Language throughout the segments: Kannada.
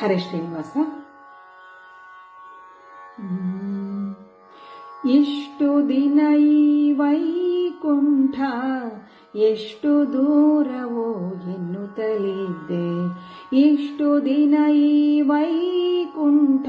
ಹರೇ ಶ್ರೀನಿವಾಸ. ಇಷ್ಟು ದಿನ ಈ ವೈಕುಂಠ ಎಷ್ಟು ದೂರವೋ ಎನ್ನುತ್ತಲಿದ್ದೆ ಇಷ್ಟು ದಿನ ಈ ವೈಕುಂಠ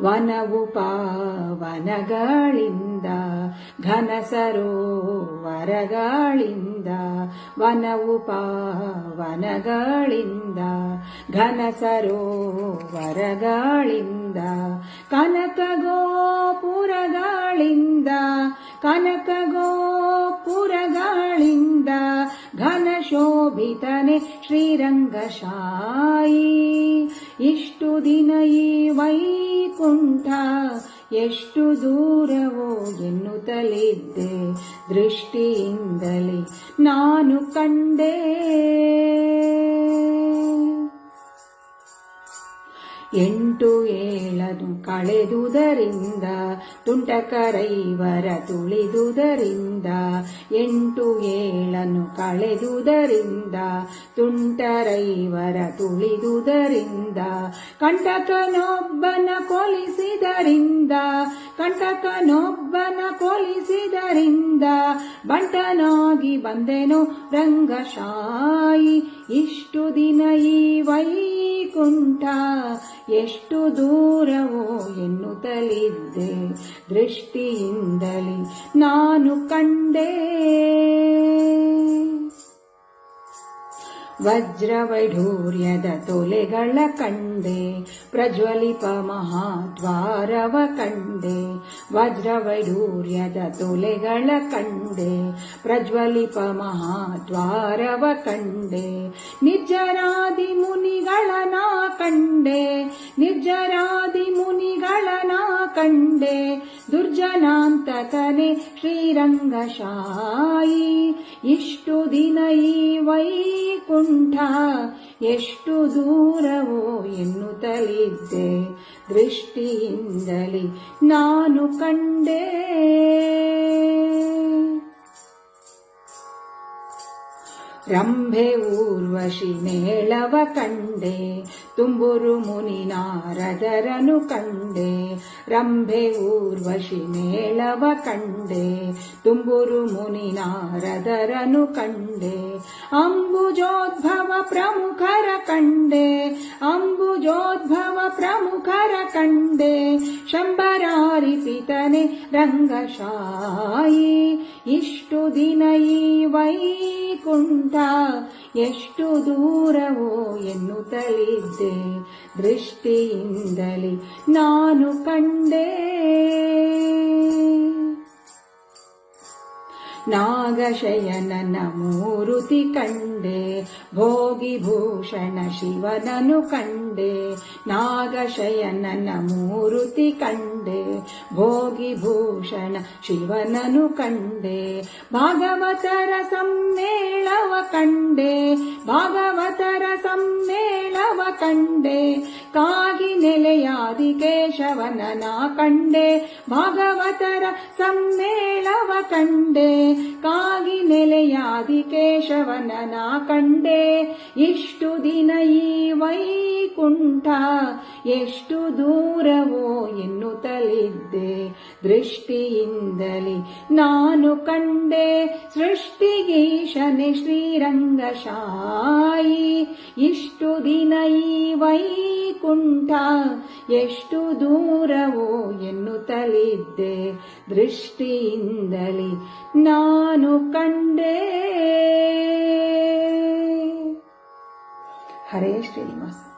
ವನವು ಪಾವನಗಳಿಂದ ಘನ ಸರೋವರಗಳಿಂದ ವನವು ಪಾವನಗಳಿಂದ ಘನ ಸರೋವರಗಳಿಂದ ಕನಕ ಗೋಪುರಗಳಿಂದ ಕನಕ ಗೋಪುರಗಳಿಂದ ಶೋಭಿತನೆ ಶ್ರೀರಂಗಶಾಯಿ. ಇಷ್ಟು ದಿನ ಈ ವೈಕುಂಠ ಎಷ್ಟು ದೂರವೋ ಎನ್ನುತ್ತಲಿದ್ದೆ ದೃಷ್ಟಿಯಿಂದಲೇ ನಾನು ಕಂಡೆ. ಎಂಟು ಏಳನು ಕಳೆದುದರಿಂದ ತುಂಟಕರೈವರ ತುಳಿದುದರಿಂದ ಎಂಟು ಏಳನು ಕಳೆದುದರಿಂದ ತುಂಟರೈವರ ತುಳಿದುದರಿಂದ ಕಂಟಕನೊಬ್ಬನ ಕೊಲಿಸಿದರಿಂದ ಕಂಟಕನೊಬ್ಬನ ಕೊಲಿಸಿದರಿಂದ ಬಂಟನಾಗಿ ಬಂದೆನು ರಂಗಶಾಯಿ. ಇಷ್ಟು ದಿನ ಈ ವೈಕುಂಠ ಎಷ್ಟು ದೂರವೋ ಎನ್ನುತ್ತಲಿದ್ದೆ. ದೃಷ್ಟಿಯಿಂದಲೇ ನಾನು ಕಂಡೆ. ವಜ್ರವೈಢೂರ್ಯದ ತೊಲೆಗಳ ಕಂಡೆ, ಪ್ರಜ್ವಲಿಪ ಮಹಾದ್ವಾರವ ಕಂಡೆ, ವಜ್ರವೈಢೂರ್ಯದ ತೊಲೆಗಳ ಕಂಡೆ, ಪ್ರಜ್ವಲಿಪ ಮಹಾದ್ವಾರವ ಕಂಡೆ, ನಿರ್ಜರಾದಿ ಮುನಿಗಳನ ಕಂಡೆ, ನಿರ್ಜರಾದಿ ಮುನಿಗಳನ ಕಂಡೆ ದುರ್ಜನಾಂತಕನೆ ಶ್ರೀರಂಗಶಾಯಿ ಇಷ್ಟು ದಿನ ಈ ವೈಕುಂಠ ಎಷ್ಟು ದೂರವೋ ಎನ್ನುತ್ತಲಿದ್ದೆ ದೃಷ್ಟಿಯಿಂದಲೇ ನಾನು ಕಂಡೆ ರಂಭೆ ಊರ್ವಶಿ ಮೇಳವ ಕಂಡೆ ತುಂಬುರು ಮುನಿ ನಾರದರನು ಕಂಡೆ ರಂಭೆ ಊರ್ವಶಿ ಮೇಳವ ಕಂಡೆ ತುಂಬುರು ಮುನಿ ನಾರದರನು ಕಂಡೆ ಅಂಬುಜೋದ್ಭವ ಪ್ರಮುಖರ ಕಂಡೆ ಅಂಬುಜೋದ್ಭವ ಪ್ರಮುಖರ ಕಂಡೆ ಶಂಬರಾರಿಪಿತನೆ ರಂಗಶಾಯಿ ಇಷ್ಟು ದಿನ ಈ ವೈಕುಂಠ ಎಷ್ಟು ದೂರವೋ ಎನ್ನುತ್ತಲಿದ್ದೆ ದೃಷ್ಟಿಯಿಂದಲೇ ನಾನು ಕಂಡೆ. ನಾಗಶಯನನ ಮೂರುತಿ ಕಂಡೆ ಭೋಗಿಭೂಷಣ ಶಿವನನು ಕಂಡೆ ನಾಗಶಯನನ ಮೂರುತಿ ಕಂಡೆ ಭೋಗಿಭೂಷಣ ಶಿವನನು ಕಂಡೆ, ಭಾಗವತರ ಸಮ್ಮೇಳವ ಕಂಡೆ, ಭಾಗವತರ ಸಮ್ಮೇಳವ ಕಂಡೆ. ಕಾಗಿ ನೆಲೆಯಾದಿ ಕೇಶವನನ ಕಂಡೆ. ಭಾಗವತರ ಸಮ್ಮೇಳವ ಕಂಡೆ. ಕಾಗಿ ನೆಲೆಯಾದಿ ಕೇಶವನನ ಕಂಡೆ. ಇಷ್ಟು ದಿನ ಈ ವೈಕುಂಠ? ಎಷ್ಟು ದೂರವೋ ಎನ್ನುತ್ತಲಿದ್ದೆ ದೃಷ್ಟಿಯಿಂದಲೇ ನಾನು ಕಂಡೆ. ಸೃಷ್ಟಿಗೀಶನೆ ಶ್ರೀರಂಗಶಾಯಿ. ಇಷ್ಟು ದಿನ ಈ ವೈಕುಂಠ ಎಷ್ಟು ದೂರವೋ ಎನ್ನುತ್ತಲಿದ್ದೆ ದೃಷ್ಟಿಯಿಂದಲಿ ನಾನು ಕಂಡೆ. ಹರೇ ಶ್ರೀನಿವಾಸ.